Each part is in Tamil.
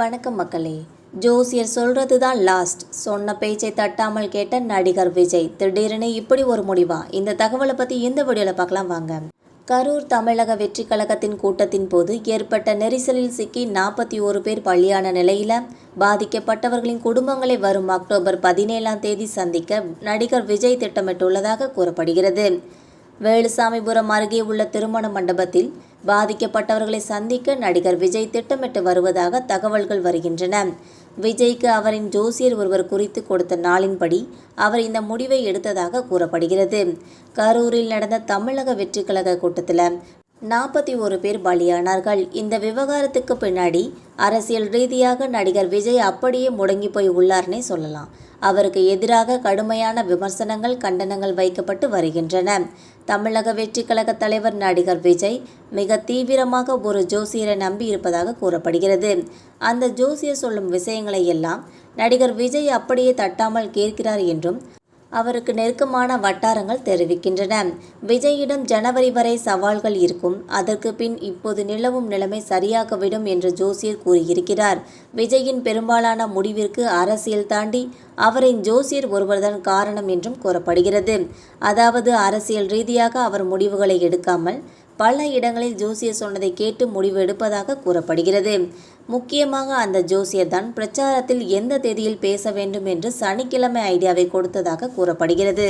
வணக்கம் மக்களே. ஜோசியர் சொல்றது தான் லாஸ்ட் சொன்ன பேச்சை தட்டாமல் கேட்ட நடிகர் விஜய். திடீர்னு இப்படி ஒரு முடிவா? இந்த தகவலை பற்றி இந்த வீடியோவில் பார்க்கலாம் வாங்க. கரூர் தமிழக வெற்றி கழகத்தின் கூட்டத்தின் போது ஏற்பட்ட நெரிசலில் சிக்கி நாற்பத்தி ஒரு பேர் பலியான நிலையில் பாதிக்கப்பட்டவர்களின் குடும்பங்களை வரும் அக்டோபர் பதினேழாம் தேதி சந்திக்க நடிகர் விஜய் திட்டமிட்டுள்ளதாக கூறப்படுகிறது. வேலுசாமிபுரம் அருகே உள்ள திருமண மண்டபத்தில் பாதிக்கப்பட்டவர்களை சந்திக்க நடிகர் விஜய் திட்டமிட்டு வருவதாக தகவல்கள் வருகின்றன. விஜய்க்கு அவரின் ஜோசியர் ஒருவர் குறித்து கொடுத்த நாளின்படி அவர் இந்த முடிவை எடுத்ததாக கூறப்படுகிறது. கரூரில் நடந்த தமிழக வெற்றி கழக கூட்டத்தில் நாற்பத்தி ஒரு பேர் பலியானார்கள். இந்த விவகாரத்துக்கு பின்னாடி அரசியல் ரீதியாக நடிகர் விஜய் அப்படியே முடங்கி போய் உள்ளார்னே சொல்லலாம். அவருக்கு எதிராக கடுமையான விமர்சனங்கள் கண்டனங்கள் வைக்கப்பட்டு வருகின்றன. தமிழக வெற்றி கழக தலைவர் நடிகர் விஜய் மிக தீவிரமாக ஒரு ஜோசியரை நம்பி இருப்பதாக கூறப்படுகிறது. அந்த ஜோசியர் சொல்லும் விஷயங்களை எல்லாம் நடிகர் விஜய் அப்படியே தட்டாமல் கேட்கிறார் என்றும் அவருக்கு நெருக்கமான வட்டாரங்கள் தெரிவிக்கின்றன. விஜயிடம் ஜனவரி வரை சவால்கள் இருக்கும். அதற்கு பின் இப்போது நிலவும் நிலைமை சரியாகவிடும் என்று ஜோசியர் கூறியிருக்கிறார். விஜயின் பெரும்பாலான முடிவிற்கு அரசியல் தாண்டி அவரின் ஜோசியர் ஒருவர்தான் காரணம் என்றும் கூறப்படுகிறது. அதாவது அரசியல் ரீதியாக அவர் முடிவுகளை எடுக்காமல் பல இடங்களில் ஜோசியர் சொன்னதை கேட்டு முடிவு எடுப்பதாக கூறப்படுகிறது. முக்கியமாக அந்த ஜோசியர் தான் பிரச்சாரத்தில் எந்த தேதியில் பேச வேண்டும் என்று சனிக்கிழமை ஐடியாவை கொடுத்ததாக கூறப்படுகிறது.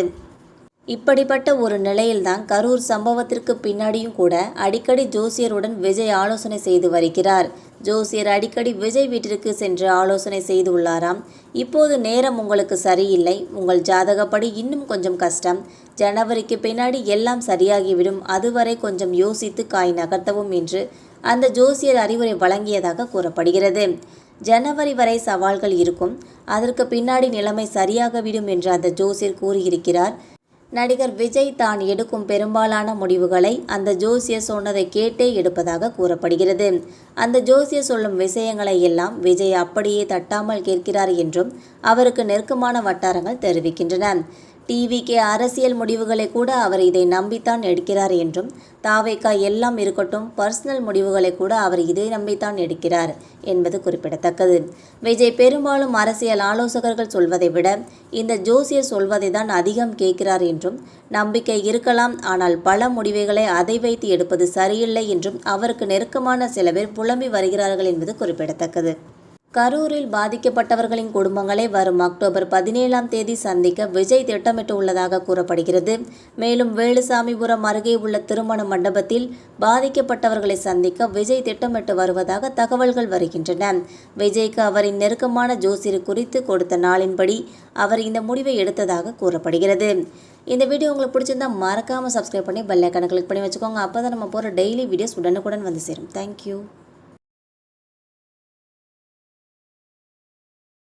இப்படிப்பட்ட ஒரு நிலையில்தான் கரூர் சம்பவத்திற்கு பின்னாடியும் கூட அடிக்கடி ஜோசியருடன் விஜய் ஆலோசனை செய்து வருகிறார். ஜோசியர் அடிக்கடி விஜய் வீட்டிற்கு சென்று ஆலோசனை செய்து உள்ளாராம் இப்போது நேரம் உங்களுக்கு சரியில்லை. உங்கள் ஜாதகப்படி இன்னும் கொஞ்சம் கஷ்டம். ஜனவரிக்கு பின்னாடி எல்லாம் சரியாகிவிடும். அதுவரை கொஞ்சம் யோசித்து காய் நகர்த்தவும் என்று அந்த ஜோசியர் அறிவுரை வழங்கியதாக கூறப்படுகிறது. ஜனவரி வரை சவால்கள் இருக்கும். அதற்கு பின்னாடி நிலைமை சரியாகவிடும் என்று அந்த ஜோசியர் கூறியிருக்கிறார். நடிகர் விஜய் தான் எடுக்கும் பெரும்பாலான முடிவுகளை அந்த ஜோசியர் சொன்னதை கேட்டே எடுப்பதாக கூறப்படுகிறது. அந்த ஜோசியர் சொல்லும் விஷயங்களை எல்லாம் விஜய் அப்படியே தட்டாமல் கேட்கிறார் என்றும் அவருக்கு நெருக்கமான வட்டாரங்கள் தெரிவிக்கின்றன. டிவிக்கு அரசியல் முடிவுகளை கூட அவர் இதை நம்பித்தான் எடுக்கிறார் என்றும் தாவேக்கா எல்லாம் இருக்கட்டும் பர்சனல் முடிவுகளை கூட அவர் இதை நம்பித்தான் எடுக்கிறார் என்பது குறிப்பிடத்தக்கது. விஜய் பெரும்பாலும் அரசியல் ஆலோசகர்கள் சொல்வதை விட இந்த ஜோசியர் சொல்வதை தான் அதிகம் கேட்கிறார் என்றும் நம்பிக்கை இருக்கலாம் ஆனால் பல முடிவுகளை அதை வைத்து எடுப்பது சரியில்லை என்றும் அவருக்கு நெருக்கமான சில பேர் புலம்பி வருகிறார்கள் என்பது குறிப்பிடத்தக்கது. கரூரில் பாதிக்கப்பட்டவர்களின் குடும்பங்களை வரும் அக்டோபர் பதினேழாம் தேதி சந்திக்க விஜய் திட்டமிட்டு உள்ளதாக கூறப்படுகிறது. மேலும் வேலுசாமிபுரம் அருகே உள்ள திருமண மண்டபத்தில் பாதிக்கப்பட்டவர்களை சந்திக்க விஜய் திட்டமிட்டு வருவதாக தகவல்கள் வருகின்றன. விஜய்க்கு அவரின் நெருக்கமான ஜோசியர் குறித்து கொடுத்த நாளின்படி அவர் இந்த முடிவை எடுத்ததாக கூறப்படுகிறது. இந்த வீடியோ உங்களுக்கு பிடிச்சிருந்தா மறக்காமல் சப்ஸ்கிரைப் பண்ணி பெல் ஐக்கானை கிளிக் பண்ணி வச்சுக்கோங்க. அப்போ தான் நம்ம போகிற டெய்லி வீடியோஸ் உடனுக்குடன் வந்து சேரும். தேங்க்யூ